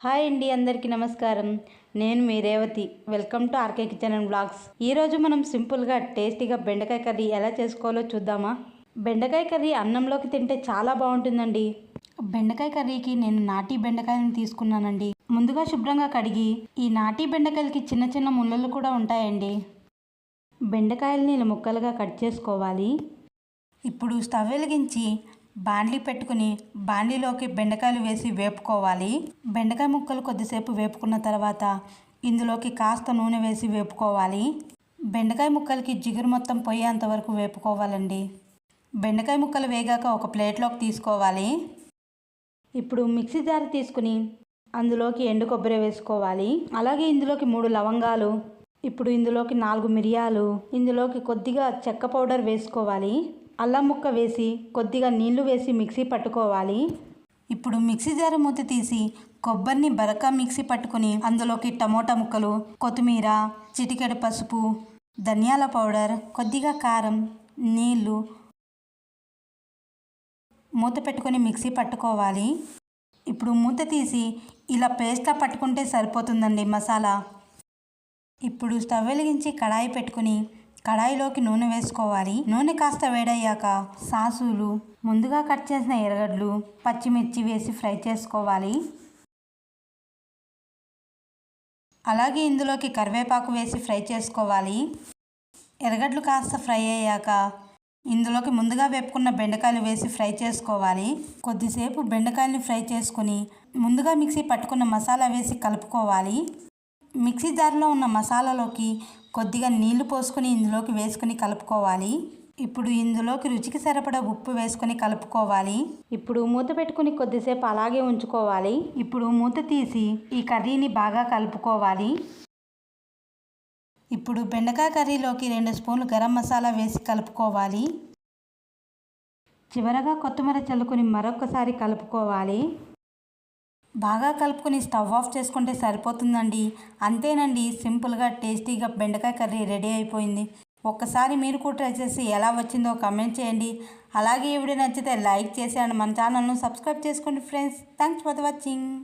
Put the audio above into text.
Hi అండి అందరికీ నమస్కారం. నేను మీ Revathi. Welcome to RK kitchen and blogs. ఈరోజు మనం సింపుల్గా టేస్టీగా బెండకాయ కర్రీ ఎలా చేసుకోవాలో చూద్దామా? బెండకాయ కర్రీ అన్నంలోకి తింటే చాలా బాగుంటుందండి. బెండకాయ కర్రీకి నేను నాటి బెండకాయలను తీసుకున్నానండి. ముందుగా శుభ్రంగా కడిగి ఈ నాటి బెండకాయలకి చిన్న చిన్న ముళ్ళలు కూడా ఉంటాయండి. బెండకాయలని ఇలా ముక్కలుగా కట్ చేసుకోవాలి. ఇప్పుడు స్టవ్ వెలిగించి బాండ్లీ పెట్టుకుని బాండ్లీలోకి బెండకాయలు వేసి వేపుకోవాలి. బెండకాయ ముక్కలు కొద్దిసేపు వేపుకున్న తర్వాత ఇందులోకి కాస్త నూనె వేసి వేపుకోవాలి. బెండకాయ ముక్కలకి జిగురు మొత్తం పోయేంత వరకు వేపుకోవాలండి. బెండకాయ ముక్కలు వేగాక ఒక ప్లేట్లోకి తీసుకోవాలి. ఇప్పుడు మిక్సీ జార్ తీసుకుని అందులోకి ఎండు కొబ్బరి వేసుకోవాలి. అలాగే ఇందులోకి మూడు లవంగాలు ఇప్పుడు ఇందులోకి నాలుగు మిరియాలు ఇందులోకి కొద్దిగా చెక్క పౌడర్ వేసుకోవాలి. అల్లం ముక్క వేసి కొద్దిగా నీళ్ళు వేసి మిక్సీ పట్టుకోవాలి. ఇప్పుడు మిక్సీ జారు మూత తీసి కొబ్బరిని బరక మిక్సీ పట్టుకుని అందులోకి టమోటా ముక్కలు కొత్తిమీర చిటికెడు పసుపు ధనియాల పౌడర్ కొద్దిగా కారం నీళ్ళు మూత పెట్టుకొని మిక్సీ పట్టుకోవాలి. ఇప్పుడు మూత తీసి ఇలా పేస్ట్లా పట్టుకుంటే సరిపోతుందండి మసాలా. ఇప్పుడు స్టవ్ వెలిగించి కడాయి పెట్టుకుని కడాయిలోకి నూనె వేసుకోవాలి. నూనె కాస్త వేడయ్యాక సాసులు ముందుగా కట్ చేసిన ఎర్రగడ్డలు పచ్చిమిర్చి వేసి ఫ్రై చేసుకోవాలి. అలాగే ఇందులోకి కరివేపాకు వేసి ఫ్రై చేసుకోవాలి. ఎర్రగడ్డలు కాస్త ఫ్రై అయ్యాక ఇందులోకి ముందుగా వేపుకున్న బెండకాయలు వేసి ఫ్రై చేసుకోవాలి. కొద్దిసేపు బెండకాయలని ఫ్రై చేసుకుని ముందుగా మిక్సీ పట్టుకున్న మసాలా వేసి కలుపుకోవాలి. మిక్సీ జార్లో ఉన్న మసాలాలోకి కొద్దిగా నీళ్ళు పోసుకొని ఇందులోకి వేసుకొని కలుపుకోవాలి. ఇప్పుడు ఇందులోకి రుచికి సరిపడా ఉప్పు వేసుకొని కలుపుకోవాలి. ఇప్పుడు మూత పెట్టుకుని కొద్దిసేపు అలాగే ఉంచుకోవాలి. ఇప్పుడు మూత తీసి ఈ కర్రీని బాగా కలుపుకోవాలి. ఇప్పుడు బెండకాయ కర్రీలోకి రెండు స్పూన్లు గరం మసాలా వేసి కలుపుకోవాలి. చివరగా కొత్తిమీర చల్లుకొని మరొకసారి కలుపుకోవాలి. బాగా కలుపుకొని స్టవ్ ఆఫ్ చేసుకుంటే సరిపోతుందండి. అంతేనండి సింపుల్గా టేస్టీగా బెండకాయ కర్రీ రెడీ అయిపోయింది. ఒక్కసారి మీరు కూడా ట్రై చేసి ఎలా వచ్చిందో కమెంట్ చేయండి. అలాగే ఈ వీడియో నచ్చితే లైక్ చేసి అండ్ మన ఛానల్ను సబ్స్క్రైబ్ చేసుకోండి ఫ్రెండ్స్. Thanks for watching.